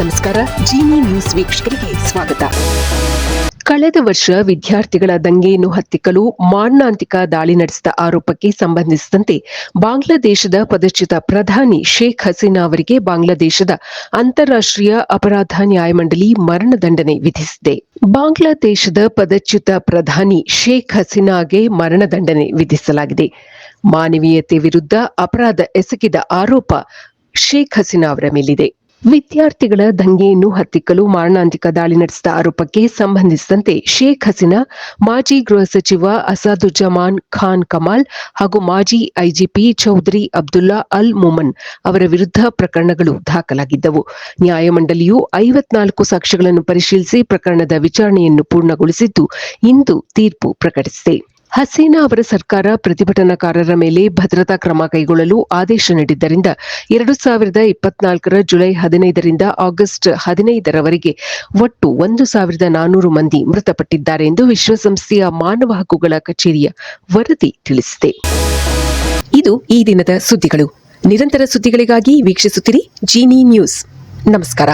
ನಮಸ್ಕಾರ. ಜೀನಿ ನ್ಯೂಸ್ ವೀಕ್ಷಕರಿಗೆ ಸ್ವಾಗತ. ಕಳೆದ ವರ್ಷ ವಿದ್ಯಾರ್ಥಿಗಳ ದಂಗೆಯನ್ನು ಹತ್ತಿಕ್ಕಲು ಮಾರಣಾಂತಿಕ ದಾಳಿ ನಡೆಸಿದ ಆರೋಪಕ್ಕೆ ಸಂಬಂಧಿಸಿದಂತೆ ಬಾಂಗ್ಲಾದೇಶದ ಪದಚ್ಯುತ ಪ್ರಧಾನಿ ಶೇಖ್ ಹಸೀನಾ ಅವರಿಗೆ ಬಾಂಗ್ಲಾದೇಶದ ಅಂತಾರಾಷ್ಟ್ರೀಯ ಅಪರಾಧ ನ್ಯಾಯಮಂಡಳಿ ಮರಣದಂಡನೆ ವಿಧಿಸಿದೆ. ಬಾಂಗ್ಲಾದೇಶದ ಪದಚ್ಯುತ ಪ್ರಧಾನಿ ಶೇಖ್ ಹಸೀನಾಗೆ ಮರಣದಂಡನೆ ವಿಧಿಸಲಾಗಿದೆ. ಮಾನವೀಯತೆ ವಿರುದ್ಧ ಅಪರಾಧ ಎಸಗಿದ ಆರೋಪ ಶೇಖ್ ಹಸೀನಾ ಅವರ ಮೇಲಿದೆ. ವಿದ್ಯಾರ್ಥಿಗಳ ದಂಗೆಯನ್ನು ಹತ್ತಿಕ್ಕಲು ಮಾರಣಾಂತಿಕ ದಾಳಿ ನಡೆಸಿದ ಆರೋಪಕ್ಕೆ ಸಂಬಂಧಿಸಿದಂತೆ ಶೇಖ್ ಹಸೀನಾ, ಮಾಜಿ ಗೃಹ ಸಚಿವ ಅಸಾದುಜ್ಜಮಾನ್ ಖಾನ್ ಕಮಾಲ್ ಹಾಗೂ ಮಾಜಿ ಐಜಿಪಿ ಚೌಧರಿ ಅಬ್ದುಲ್ಲಾ ಅಲ್ ಮುಮನ್ ಅವರ ವಿರುದ್ಧ ಪ್ರಕರಣಗಳು ದಾಖಲಾಗಿದ್ದವು. ನ್ಯಾಯಮಂಡಳಿಯು ಐವತ್ನಾಲ್ಕು ಸಾಕ್ಷ್ಯಗಳನ್ನು ಪರಿಶೀಲಿಸಿ ಪ್ರಕರಣದ ವಿಚಾರಣೆಯನ್ನು ಪೂರ್ಣಗೊಳಿಸಿದ್ದು ಇಂದು ತೀರ್ಪು ಪ್ರಕಟಿಸಿದೆ. ಹಸೀನಾ ಅವರ ಸರ್ಕಾರ ಪ್ರತಿಭಟನಾಕಾರರ ಮೇಲೆ ಭದ್ರತಾ ಕ್ರಮ ಕೈಗೊಳ್ಳಲು ಆದೇಶ ನೀಡಿದ್ದರಿಂದ ಎರಡು ಸಾವಿರದ ಇಪ್ಪತ್ನಾಲ್ಕರ ಜುಲೈ ಹದಿನೈದರಿಂದ ಆಗಸ್ಟ್ ಹದಿನೈದರವರೆಗೆ ಒಟ್ಟು ಒಂದು ಸಾವಿರದ ನಾನೂರು ಮಂದಿ ಮೃತಪಟ್ಟಿದ್ದಾರೆ ಎಂದು ವಿಶ್ವಸಂಸ್ಥೆಯ ಮಾನವ ಹಕ್ಕುಗಳ ಕಚೇರಿಯ ವರದಿ ತಿಳಿಸಿದೆ. ಇದು ಈ ದಿನದ ಸುದ್ದಿಗಳು. ನಿರಂತರ ಸುದ್ದಿಗಳಿಗಾಗಿ ವೀಕ್ಷಿಸುತ್ತಿರಿ ಜೀನಿ ನ್ಯೂಸ್. ನಮಸ್ಕಾರ.